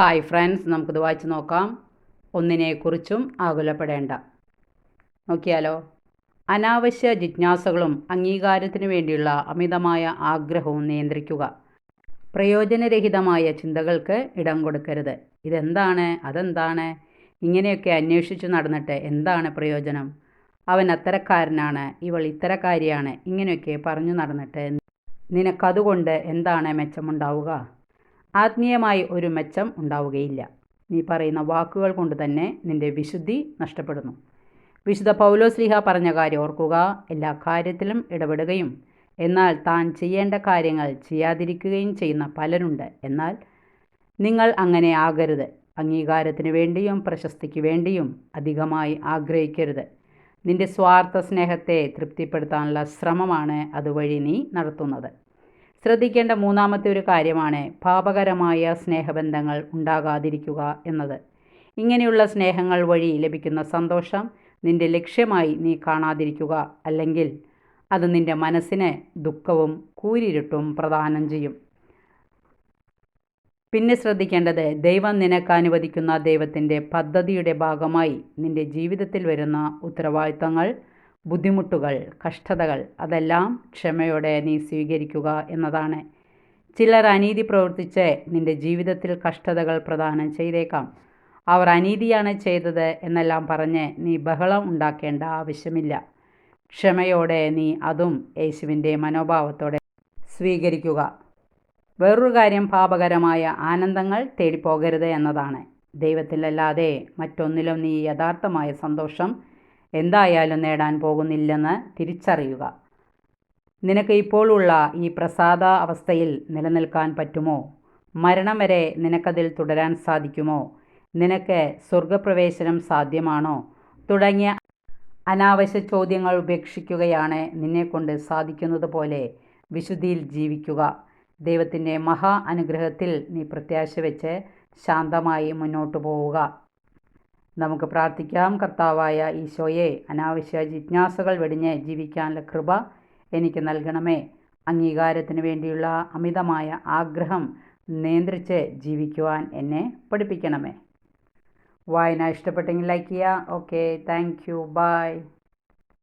Hi friends നമുക്കിത് വായിച്ച് നോക്കാം. ഒന്നിനെക്കുറിച്ചും ആകുലപ്പെടേണ്ട. നോക്കിയാലോ? അനാവശ്യ ജിജ്ഞാസകളും അംഗീകാരത്തിനു വേണ്ടിയുള്ള അമിതമായ ആഗ്രഹവും നിയന്ത്രിക്കുക. പ്രയോജനരഹിതമായ ചിന്തകൾക്ക് ഇടം കൊടുക്കരുത്. ഇതെന്താണ്? അതെന്താണ്? ഇങ്ങനെയൊക്കെ അന്വേഷിച്ചു നടന്നിട്ട് എന്താണ് പ്രയോജനം? അവൻ അത്തരക്കാരനാണ് ഇവൾ ഇത്തരക്കാരിയാണ് ഇങ്ങനെയൊക്കെ പറഞ്ഞു നടന്നിട്ട് നിനക്കതുകൊണ്ട് എന്താണ് മെച്ചമുണ്ടാവുക? ആത്മീയമായി ഒരു മെച്ചം ഉണ്ടാവുകയില്ല. നീ പറയുന്ന വാക്കുകൾ കൊണ്ട് തന്നെ നിന്റെ വിശുദ്ധി നഷ്ടപ്പെടുന്നു. വിശുദ്ധ പൗലോസ്ലിഹ പറഞ്ഞ കാര്യം ഓർക്കുക. എല്ലാ കാര്യത്തിലും ഇടപെടുകയും എന്നാൽ താൻ ചെയ്യേണ്ട കാര്യങ്ങൾ ചെയ്യാതിരിക്കുകയും ചെയ്യുന്ന പലരുണ്ട്. എന്നാൽ നിങ്ങൾ അങ്ങനെ ആകരുത്. അംഗീകാരത്തിന് വേണ്ടിയും പ്രശസ്തിക്ക് വേണ്ടിയും അധികമായി ആഗ്രഹിക്കരുത്. നിന്റെ സ്വാർത്ഥ സ്നേഹത്തെ തൃപ്തിപ്പെടുത്താനുള്ള ശ്രമമാണ് അതുവഴി നീ നടത്തുന്നത്. ശ്രദ്ധിക്കേണ്ട മൂന്നാമത്തെ ഒരു കാര്യമാണ് പാപകരമായ സ്നേഹബന്ധങ്ങൾ ഉണ്ടാകാതിരിക്കുക എന്നത്. ഇങ്ങനെയുള്ള സ്നേഹങ്ങൾ വഴി ലഭിക്കുന്ന സന്തോഷം നിന്റെ ലക്ഷ്യമായി നീ കാണാതിരിക്കുക അല്ലെങ്കിൽ അത് നിന്റെ മനസ്സിന് ദുഃഖവും കൂരിരുട്ടും പ്രദാനം ചെയ്യും. പിന്നെ ശ്രദ്ധിക്കേണ്ടത് ദൈവം നിനക്ക് അനുവദിക്കുന്ന ദൈവത്തിന്റെ പദ്ധതിയുടെ ഭാഗമായി നിന്റെ ജീവിതത്തിൽ വരുന്ന ഉത്തരവാദിത്തങ്ങൾ ബുദ്ധിമുട്ടുകൾ കഷ്ടതകൾ അതെല്ലാം ക്ഷമയോടെ നീ സ്വീകരിക്കുക എന്നതാണ്. ചിലർ അനീതി പ്രവർത്തിച്ച് നിന്റെ ജീവിതത്തിൽ കഷ്ടതകൾ പ്രദാനം ചെയ്തേക്കാം. അവർ അനീതിയാണ് ചെയ്തത് എന്നെല്ലാം പറഞ്ഞ് നീ ബഹളം ഉണ്ടാക്കേണ്ട ആവശ്യമില്ല. ക്ഷമയോടെ നീ അതും യേശുവിന്റെ മനോഭാവത്തോടെ സ്വീകരിക്കുക. വേറൊരു കാര്യം പാപകരമായ ആനന്ദങ്ങൾ തേടിപ്പോകരുത് എന്നതാണ്. ദൈവത്തിലല്ലാതെ മറ്റൊന്നിലും നീ യഥാർത്ഥമായ സന്തോഷം എന്തായാലും നേടാൻ പോകുന്നില്ലെന്ന് തിരിച്ചറിയുക. നിനക്ക് ഇപ്പോഴുള്ള ഈ പ്രസാദ അവസ്ഥയിൽ നിലനിൽക്കാൻ പറ്റുമോ? മരണം വരെ നിനക്കതിൽ തുടരാൻ സാധിക്കുമോ? നിനക്ക് സ്വർഗപ്രവേശനം സാധ്യമാണോ? തുടങ്ങിയ അനാവശ്യ ചോദ്യങ്ങൾ ഉപേക്ഷിക്കുകയാണ് നിന്നെക്കൊണ്ട് സാധിക്കുന്നത് പോലെ വിശുദ്ധിയിൽ ജീവിക്കുക. ദൈവത്തിന്റെ മഹാ അനുഗ്രഹത്തിൽ നീ പ്രത്യാശ വെച്ച് ശാന്തമായി മുന്നോട്ട് പോവുക. നമുക്ക് പ്രാർത്ഥിക്കാം. കർത്താവായ ഈശോയെ അനാവശ്യ ജിജ്ഞാസകൾ വെടിഞ്ഞ് ജീവിക്കാനുള്ള കൃപ എനിക്ക് നൽകണമേ. അംഗീകാരത്തിന് വേണ്ടിയുള്ള അമിതമായ ആഗ്രഹം നിയന്ത്രിച്ച് ജീവിക്കുവാൻ എന്നെ പഠിപ്പിക്കണമേ. വായന ഇഷ്ടപ്പെട്ടെങ്കിൽ ലൈക്ക് ചെയ്യുക. Okay thank you by